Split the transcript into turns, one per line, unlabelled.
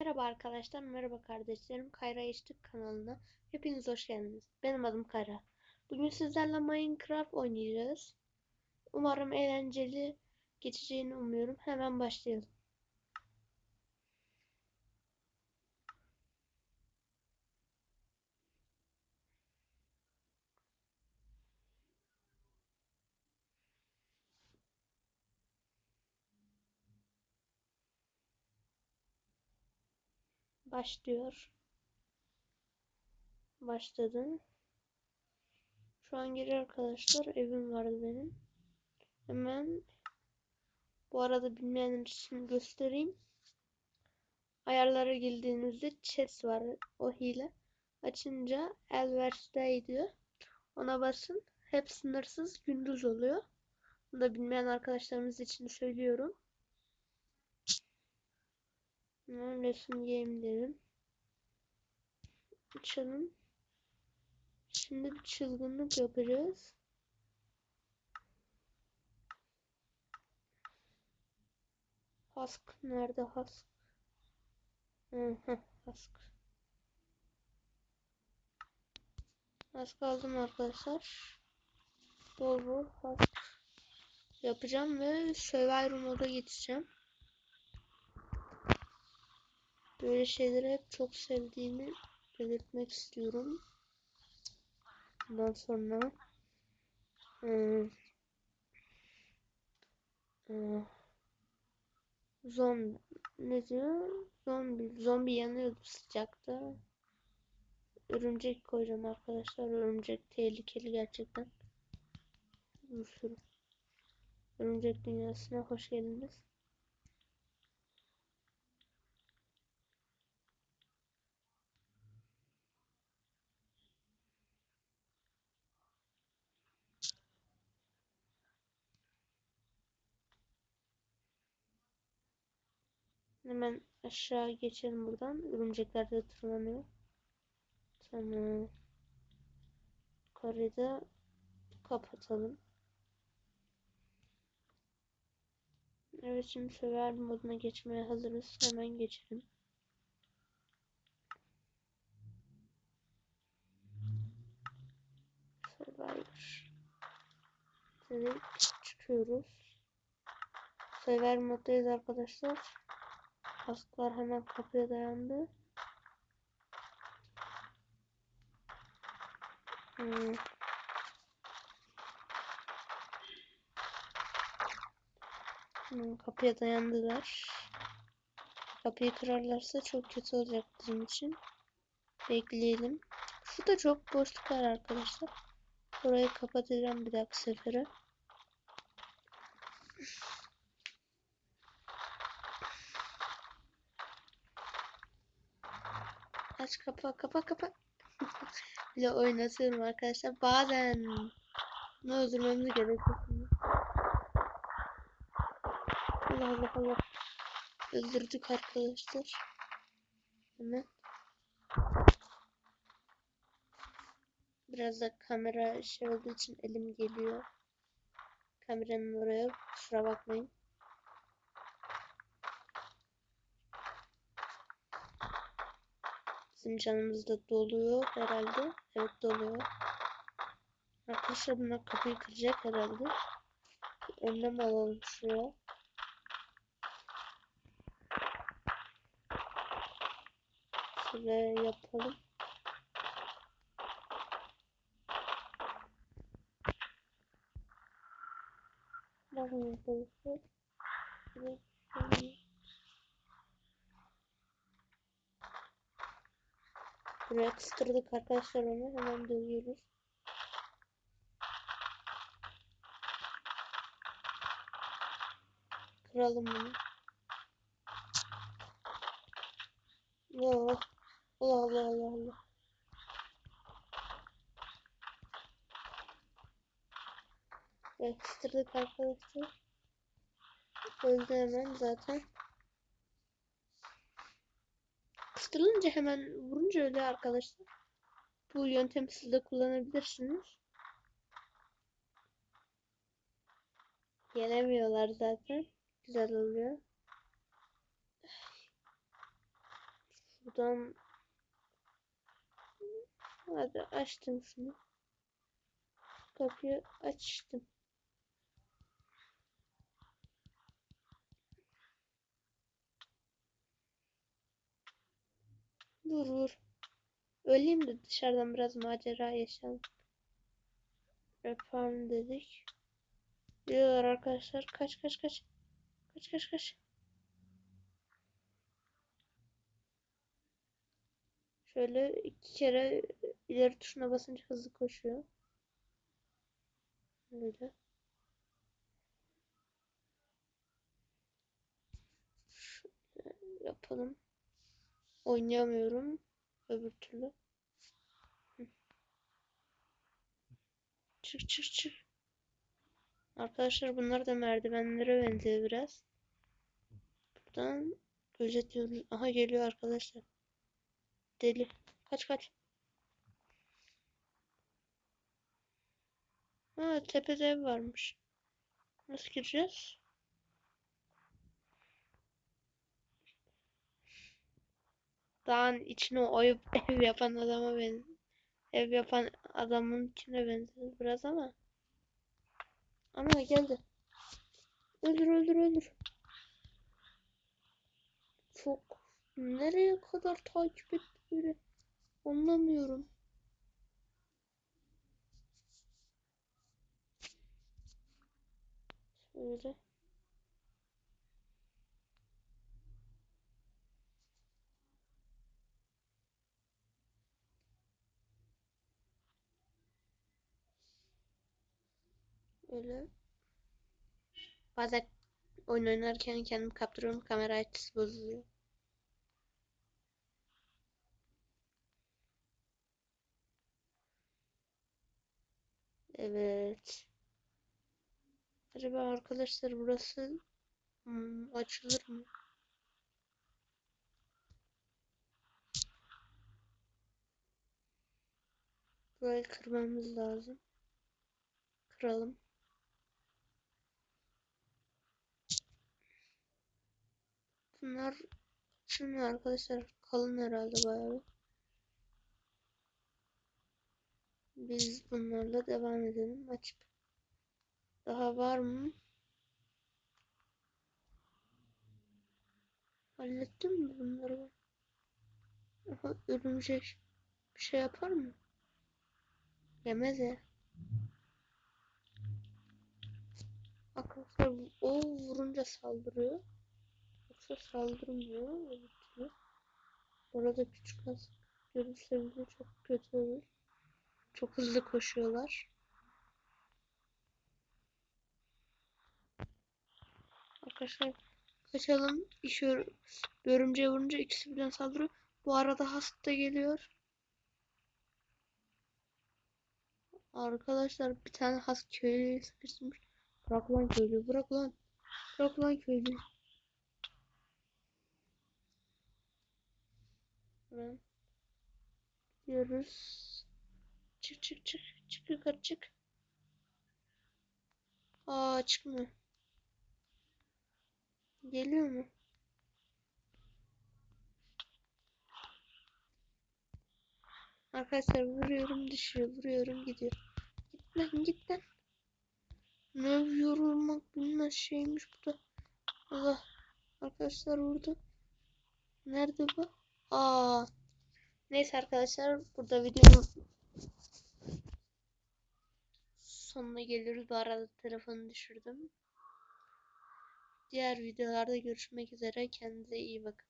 Merhaba arkadaşlar, merhaba kardeşlerim. Kayra İştik kanalına hepiniz hoş geldiniz. Benim adım Kayra. Bugün sizlerle Minecraft oynayacağız. Umarım eğlenceli geçeceğini umuyorum. Hemen başlayalım. Başlıyor. Başladım. Şu an geliyor arkadaşlar. Evim vardı benim. Hemen bu arada bilmeyenler için göstereyim. Ayarlara girdiğinizde chest var. O hile. Açınca elverişte diyor. Ona basın. Hep sınırsız gündüz oluyor. Bunu da bilmeyen arkadaşlarımız için söylüyorum. Hemen resim game dedim. Açalım. Şimdi bir çılgınlık yapacağız. Husk nerede Husk? Hı Husk. Husk aldım arkadaşlar. Bol Husk yapacağım ve Survivor moda geçeceğim. Böyle şeyleri hep çok sevdiğimi belirtmek istiyorum. Ondan sonra hmm, hmm, zombi ne diyor? Zombi zombi yanıyordu sıcakta. Örümcek koyacağım arkadaşlar. Örümcek tehlikeli gerçekten. Bir sürü. Örümcek dünyasına hoş geldiniz. Hemen aşağı geçelim buradan. Örümcekler de tırmanıyor. Tamam. Yukarıyı da kapatalım. Evet şimdi survival moduna geçmeye hazırız. Hemen geçelim. Survivor. Dedik çıkıyoruz. Survivor moddayız arkadaşlar. Kasklar hemen kapıya dayandı. Hmm. Hmm, kapıya dayandılar. Kapıyı kırarlarsa çok kötü olacak bizim için. Bekleyelim. Şurada çok boşluk var arkadaşlar. Orayı kapatacağım bir dahaki sefere. Aç kapa kapa kapa. Bile oynatıyorum arkadaşlar. Bazen ne öldürmemiz gerekiyor. Allah Allah Allah. Öldürdük arkadaşlar. Hemen. Biraz da kamera şey olduğu için elim geliyor. Kameranın oraya kusura bakmayın. Bizim canımız da doluyor herhalde. Evet doluyor. Arkadaşlar bunlar kapıyı kıracak herhalde. Önlem alalım şuraya. Şuraya yapalım. Bakın arkadaşlar. Şuraya Buraya kıstırdık arkadaşlar onu. Hemen dövüyoruz. Kıralım bunu. Allah Allah Allah Allah Allah. Buraya kıstırdık arkadaşlar. Öldü hemen zaten. Kıstırılınca hemen vurunca öyle arkadaşlar. Bu yöntemi siz de kullanabilirsiniz. Yenemiyorlar zaten. Güzel oluyor. Buradan hadi açtım şunu. Kapıyı açtım. Vur vur. Öleyim de dışarıdan biraz macera yaşayalım. Yapalım dedik. Diyorlar arkadaşlar. Kaç kaç kaç. Kaç kaç kaç. Şöyle iki kere ileri tuşuna basınca hızlı koşuyor. Böyle. Şöyle yapalım. Oynayamıyorum. Öbür türlü. Çık çık çık. Arkadaşlar bunlar da merdivenlere benziyor biraz. Buradan gözetiyoruz. Aha geliyor arkadaşlar. Deli. Kaç kaç. Ha tepede ev varmış. Nasıl gireceğiz? Dağın içine oyup ev yapan adama benziyor. Ev yapan adamın içine benziyor biraz ama. Ana geldi. Öldür öldür öldür. Çok nereye kadar takip etti anlamıyorum. Şöyle. Öyle. Bazen oyun oynarken kendimi kaptırıyorum. Kamera açısı bozuluyor. Evet. Acaba arkadaşlar burası hmm, açılır mı? Burayı kırmamız lazım. Kıralım. Bunlar açılmıyor arkadaşlar. Kalın herhalde bayağı. Biz bunlarla devam edelim. Açıp. Daha var mı? Hallettim mi bunları? Aha, örümcek bir şey yapar mı? Yemez ya. Arkadaşlar o vurunca saldırıyor. Yoksa saldırmıyor. türlü. Orada küçük az görürse çok kötü olur. Çok hızlı koşuyorlar. Arkadaşlar kaçalım. İş örümceğe vurunca ikisi birden saldırıyor. Bu arada hasta geliyor. Arkadaşlar bir tane has köylüye sıkıştırmış. Bırak lan köylü bırak lan. Bırak lan köylü. Hemen gidiyoruz. Çık çık çık. Çık yukarı çık. Aa çıkmıyor. Geliyor mu? Arkadaşlar vuruyorum düşüyor. Vuruyorum gidiyor. Git lan git lan. Ne yorulmak bilmez şeymiş bu da. Allah. Arkadaşlar vurdu. Nerede bu? Aa. Neyse arkadaşlar burada videonun sonuna geliyoruz. Bu arada telefonu düşürdüm. Diğer videolarda görüşmek üzere. Kendinize iyi bakın.